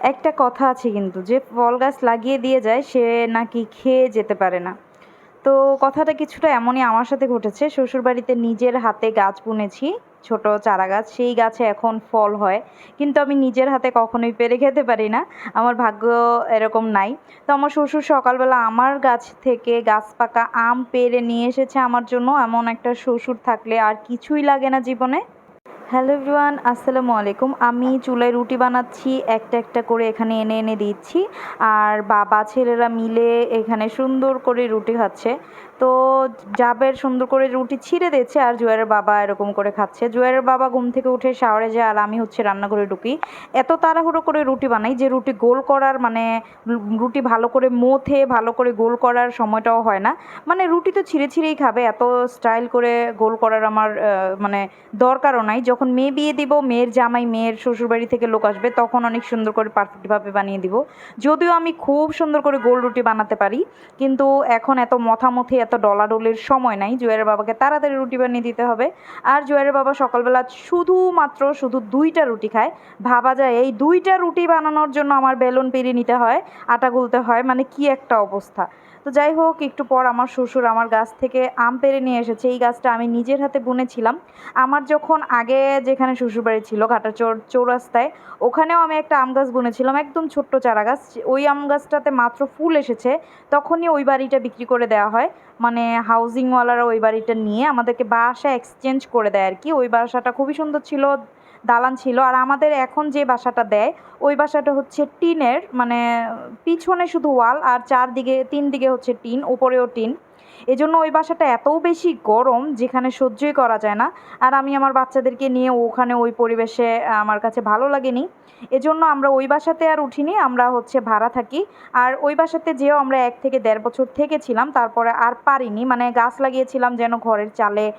একটা কথা আছে কিন্তু, যে ফল গাছ লাগিয়ে দিয়ে যায়, সে নাকি খেয়ে যেতে পারে না। তো কথাটা কিছুটা এমনই আমার সাথে ঘটেছে। শ্বশুরবাড়িতে নিজের হাতে গাছ বুনেছি, ছোট চারা গাছ, সেই গাছে এখন ফল হয়। কিন্তু আমি নিজের হাতে কখনোই পেরে খেতে পারি না, আমার ভাগ্য এরকম নাই। তো আমার শ্বশুর সকালবেলা আমার গাছ থেকে গাছ পাকা আম পেড়ে নিয়ে এসেছে আমার জন্য। এমন একটা শ্বশুর থাকলে আর কিছুই লাগে না জীবনে। হ্যালো এভরিওয়ান, আসসালামু আলাইকুম। আমি চুলায় রুটি বানাচ্ছি, একটা একটা করে এখানে এনে এনে দিচ্ছি। আর বাবা, ছেলেরা মিলে এখানে সুন্দর করে রুটি খাচ্ছে। তো জাবের সুন্দর করে রুটি ছিঁড়ে দিচ্ছে আর জুয়ারের বাবা এরকম করে খাচ্ছে। জুয়ারের বাবা ঘুম থেকে উঠে শাওয়ারে যায় আর আমি হচ্ছে রান্নাঘরে ঢুকি। এত তাড়াহুড়ো করে রুটি বানাই যে রুটি গোল করার মানে রুটি ভালো করে মোথে, ভালো করে গোল করার সময়টাও হয় না। মানে রুটি তো ছিঁড়ে ছিঁড়েই খাবে, এত স্টাইল করে গোল করার আমার মানে দরকারও নাই। যখন মেয়ে বিয়ে দিব, মেয়ের জামাই মেয়ের শ্বশুরবাড়ি থেকে লোক আসবে, তখন অনেক সুন্দর করে পারফেক্টভাবে বানিয়ে দিব। যদিও আমি খুব সুন্দর করে গোল রুটি বানাতে পারি, কিন্তু এখন এত মথামথি, এত ডলাডলির সময় নাই। জুয়ারের বাবাকে তাড়াতাড়ি রুটি বানিয়ে দিতে হবে। আর জুয়ারের বাবা সকালবেলা শুধুমাত্র, শুধু দুইটা রুটি খায়। ভাবা যায়, এই দুইটা রুটি বানানোর জন্য আমার বেলুন পেরিয়ে নিতে হয়, আটা গুলতে হয় মানে কি একটা অবস্থা। তো যাই হোক, একটু পর আমার শ্বশুর আমার গাছ থেকে আম পেরে নিয়ে এসেছে। এই গাছটা আমি নিজের হাতে বুনেছিলাম। আমার যখন আগে যেখানে শ্বশুরবাড়ি ছিল ঘাটাচোর চৌরাস্তায়, ওখানেও আমি একটা আম গাছ বুনেছিলাম, একদম ছোট্ট চারা গাছ। ওই আম গাছটাতে মাত্র ফুল এসেছে, তখনই ওই বাড়িটা বিক্রি করে দেওয়া হয়। মানে হাউজিংওয়ালারা ওই বাড়িটা নিয়ে আমাদেরকে বাসা এক্সচেঞ্জ করে দেয় আর কি। ওই বাসাটা খুবই সুন্দর ছিল, দালান ছিল। আর আমাদের এখন যে বাসাটা দেয়, ওই বাসাটা হচ্ছে টিনের মানে পিছনে শুধু ওয়াল আর চারদিকে তিন দিকে হচ্ছে টিন, উপরেও টিন। এজন্য ওই বাসাটা এতও বেশি গরম যেখানে সহ্যই করা যায় না। আর আমি আমার বাচ্চাদেরকে নিয়ে ওখানে ওই পরিবেশে, আমার কাছে ভালো লাগেনি। এজন্য আমরা ওই বাসাতে আর উঠিনি, আমরা হচ্ছে ভাড়া থাকি। আর ওই বাসাতে যেও আমরা এক থেকে দেড় বছর থেকেছিলাম, তারপরে আর পারিনি। মানে গাছ লাগিয়েছিলাম যেন ঘরের চালে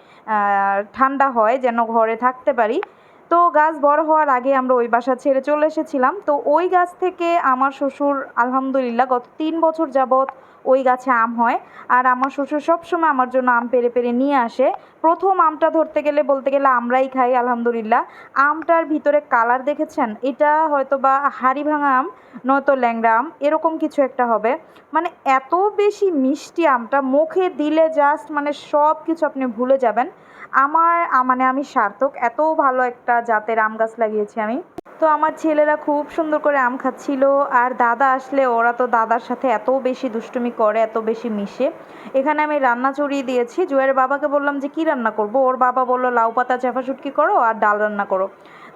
ঠান্ডা হয়, যেন ঘরে থাকতে পারি। তো গাছ বড় হওয়ার আগে আমরা ওই বাসা ছেড়ে চলে এসেছিলাম। তো ওই গাছ থেকে আমার শ্বশুর আলহামদুলিল্লাহ গত তিন বছর যাবৎ ওই গাছে আম হয়। আর আমার শ্বশুর সবসময় আমার জন্য আম পেরে পেরে নিয়ে আসে। প্রথম আমটা ধরতে গেলে বলতে গেলে আমরাই খাই আলহামদুলিল্লাহ। আমটার ভিতরে কালার দেখেছেন? এটা হয়তো বা হাড়ি ভাঙা আম, নয়তো ল্যাংড়া আম, এরকম কিছু একটা হবে। মানে এত বেশি মিষ্টি আমটা মুখে দিলে জাস্ট মানে সব কিছু আপনি ভুলে যাবেন। আমার মানে আমি সার্থক, এত ভালো একটা জাতের আম গাছ লাগিয়েছি আমি। তো আমার ছেলেরা খুব সুন্দর করে আম খাচ্ছিল। আর দাদা আসলে, ওরা তো দাদার সাথে এত বেশি দুষ্টুমি করে, এত বেশি মিশে। এখানে আমি রান্না চড়িয়ে দিয়েছি। জুয়ের বাবাকে বললাম যে, কি রান্না করব? ওর বাবা বলল, লাউ পাতা চাফা শুটকি করো আর ডাল রান্না করো।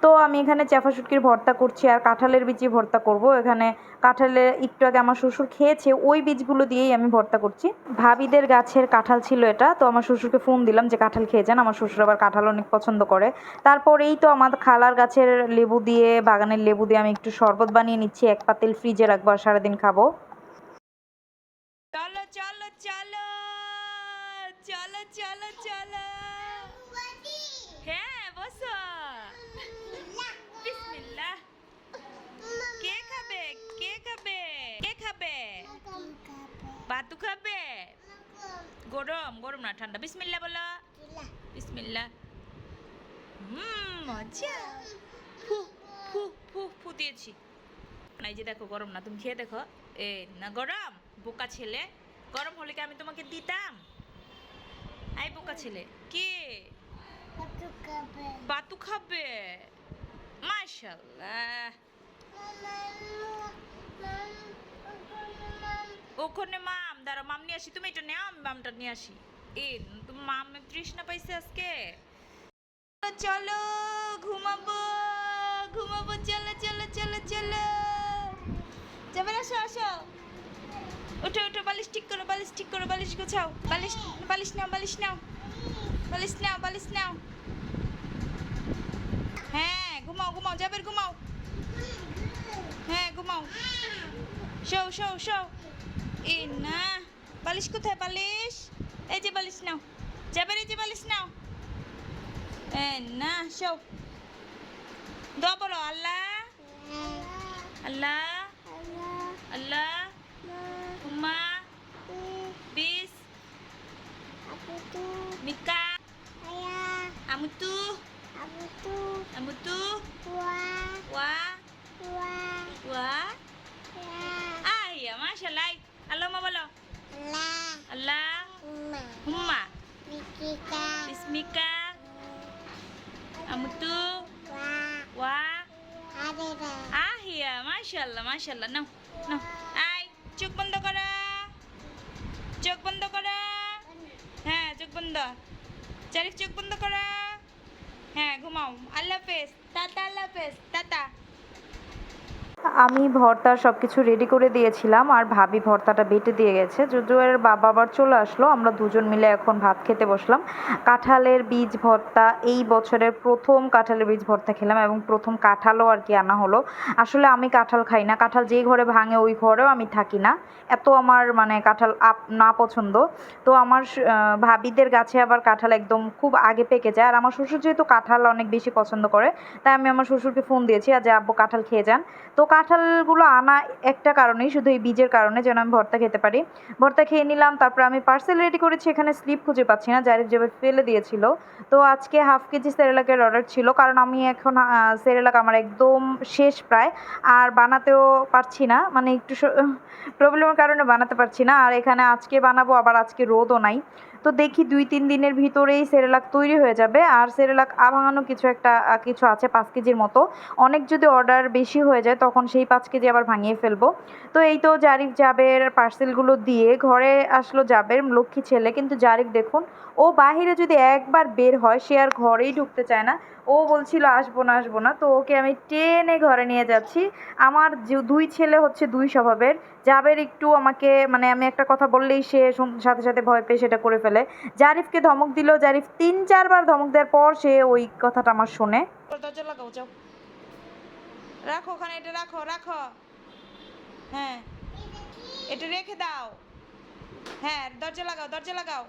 তো আমি এখানে চাফা শুটকির ভর্তা করছি আর কাঁঠালের বীজই ভর্তা করব। এখানে কাঁঠালের একটু আগে আমার শ্বশুর খেয়েছে, ওই বীজগুলো দিয়েই আমি ভর্তা করছি। ভাবিদের গাছের কাঁঠাল ছিল এটা, তো আমার শ্বশুরকে ফোন দিলাম যে কাঁঠাল খেয়ে যান, আমার শ্বশুর আবার কাঁঠাল অনেক পছন্দ করে। তারপর এই তো আমার খালার গাছের লেবু দিয়ে, বাগানের লেবু দিয়ে আমি একটু শরবত বানিয়ে নিচ্ছি, এক পাতিল ফ্রিজে রাখব আর সারাদিন খাব। না ঠান্ডা। বিসমিল্লাহ বলো। বিসমিল্লাহ। হুম মজা। ফু ফু ফু ফু দিয়েছি। না এই যে দেখো গরম না তুমি খেয়ে দেখো। এ না গরম বোকা ছেলে। গরম হলে কি আমি তোমাকে দিতাম? আই বোকা ছেলে। কে? বাতু খাবে। মাশাল্লাহ ওখানে মাম। দাঁড়া মাম নিয়ে আসি। তুমি এটা নেও আমি মামটা নিয়ে আসি। এ তুমি মাম তৃষ্ণা পাইছে আজকে। চলো, ঘুমাবো ঘুমাবো, চলো চলো চলো চলো। যাবে আসো আসো। ওঠো ওঠো বালিশ ঠিক করো, বালিশ ঠিক করো, বালিশ গোছাও। বালিশ বালিশ নাও বালিশ নাও বালিশ নাও বালিশ নাও। হ্যাঁ ঘুমাও ঘুমাও যাবের ঘুমাও। হ্যাঁ ঘুমাও। Show show show. এ না, বালিশ কোথায়, বালিশ? এই যে বালিশ নাও। যাবের এই যে বালিশ নাও। না শো দোয়া বলো আল্লাহ। আল্লাহ। আল্লাহ। উম্মা। বিস। মিকা। আমুতু। আমুতু। ওয়া ওয়া আল্লাহুম্মা বলো আল্লাহ হুম্মা বিসমিকা আমুতু ওয়া আহিয়া মাশাআল্লাহ মাশাআল্লাহ নাও নাও আই চোখ বন্ধ করো চোখ বন্ধ করো হ্যাঁ চোখ বন্ধ চারিক চোখ বন্ধ করো হ্যাঁ ঘুমাও আল্লাহ হাফেজ টাটা আল্লাহ হাফেজ টাটা আমি ভর্তা সব কিছু রেডি করে দিয়েছিলাম আর ভাবি ভর্তাটা বেটে দিয়ে গেছে। জুজুয়ের বাবা আবার চলে আসলো, আমরা দুজন মিলে এখন ভাত খেতে বসলাম। কাঁঠালের বীজ ভর্তা, এই বছরের প্রথম কাঁঠালের বীজ ভর্তা খেলাম এবং প্রথম কাঁঠালও আর কি আনা হলো। আসলে আমি কাঁঠাল খাই না, কাঁঠাল যেই ঘরে ভাঙে ওই ঘরেও আমি থাকি না। এত আমার মানে কাঁঠাল আপ না পছন্দ। তো আমার ভাবিদের গাছে আবার কাঁঠাল একদম খুব আগে পেকে যায়। আর আমার শ্বশুর যেহেতু কাঁঠাল অনেক বেশি পছন্দ করে, তাই আমি আমার শ্বশুরকে ফোন দিয়েছি আর যে আব্বু কাঁঠাল খেয়ে যান। তো কাঁঠালগুলো আনা একটা কারণেই, শুধু এই বীজের কারণে যেন আমি ভর্তা খেতে পারি। ভর্তা খেয়ে নিলাম, তারপর আমি পার্সেল রেডি করেছি, এখানে স্লিপ খুঁজে পাচ্ছি না, জারিফ যেভাবে ফেলে দিয়েছিল। তো আজকে হাফ কেজি সেরেলাকের অর্ডার ছিল, কারণ আমি এখন সেরেলাক আমার একদম শেষ প্রায়, আর বানাতেও পারছি না মানে একটু প্রবলেমের কারণে বানাতে পারছি না, আর এখানে আজকে বানাবো, আবার আজকে রোদও নাই। তো দেখি দুই, তিন দিনের ভিতরেই সেরেলাক তৈরি হয়ে যাবে। আর সেরেলাক আভাঙানো কিছু একটা কিছু আছে পাঁচ কেজির মতো। অনেক যদি অর্ডার বেশি হয়ে যায়, তখন সেই পাঁচ কেজি আবার ভাঙিয়ে ফেলব। তো এই তো জারিফ জাবের পার্সেলগুলো দিয়ে ঘরে আসলো জাবের লক্ষ্মী ছেলে। কিন্তু জারিফ দেখুন, ও বাহিরে যদি একবার বের হয়, সে আর ঘরেই ঢুকতে চায় না। ও বলছিল, আসব না আসব না। তো ওকে আমি টেনে ঘরে নিয়ে যাচ্ছি। আমার দুই ছেলে হচ্ছে দুই স্বভাবের। জাবের একটু আমাকে মানে আমি একটা কথা বললেই সে সাথে সাথে ভয় পেয়ে সেটা করে ফেলে। জারিফকে ধমক দিল। জারিফ তিন, চারবার ধমক দেওয়ার পর সে ওই কথাটা আমার শোনে। রাখো ওখানে, এটা রাখো রাখো। হ্যাঁ। এটা রেখে দাও। হ্যাঁ দরজা লাগাও দরজা লাগাও।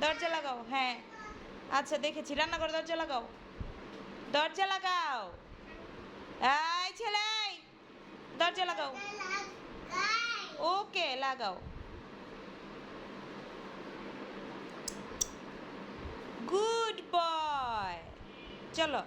দরজা লাগাও হ্যাঁ। আচ্ছা দেখেছি। রান্নাঘর দরজা লাগাও। দরজা লাগাও। এই ছেলে দরজা লাগাও। ওকে লাগাও। Good boy. চলো।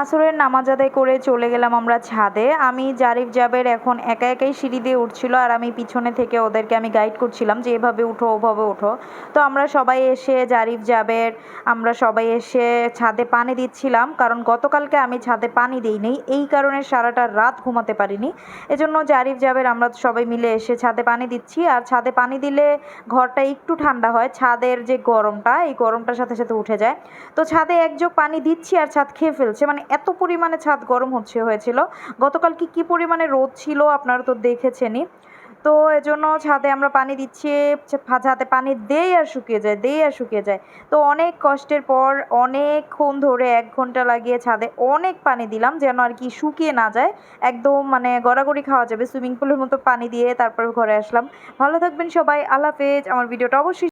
আসরের নামাজ আদায় করে চলে গেলাম আমরা ছাদে। আমি, জারিফ জাবের এখন একা একাই সিঁড়ি দিয়ে উঠছিল আর আমি পিছনে থেকে ওদেরকে আমি গাইড করছিলাম যে এভাবে উঠো, ওভাবে উঠো তো আমরা সবাই এসে, জারিফ জাবের, আমরা সবাই এসে ছাদে পানি দিচ্ছিলাম কারণ গতকালকে আমি ছাদে পানি দিইনি। এই কারণে সারাটা রাত ঘুমাতে পারিনি। এজন্য জারিফ জাবের আমরা সবাই মিলে এসে ছাদে পানি দিচ্ছি আর ছাদে পানি দিলে ঘরটা একটু ঠান্ডা হয়, ছাদের যে গরমটা, এই গরমটার সাথে সাথে উঠে যায়। তো ছাদে একযোগ পানি দিচ্ছি আর ছাদ খেয়ে ফেলছে। মানে এত পরিমাণে ছাদ গরম হচ্ছে, হয়েছিল। গতকাল কি, কী পরিমাণে রোদ ছিল আপনারা তো দেখেছেনই। তো এজন্য ছাদে আমরা পানি দিচ্ছি ছাদে পানি দেই আর শুকিয়ে যায়, দেই আর শুকিয়ে যায়। তো অনেক কষ্টের পর অনেকক্ষণ ধরে এক ঘণ্টা লাগিয়ে ছাদে অনেক পানি দিলাম, যেন আর কি শুকিয়ে না যায়। একদম মানে গড়াগড়ি খাওয়া যাবে, সুইমিং পুলের মতো পানি দিয়ে তারপর ঘরে আসলাম। ভালো থাকবেন সবাই, আল্লাহ হাফেজ। আমার ভিডিওটা অবশ্যই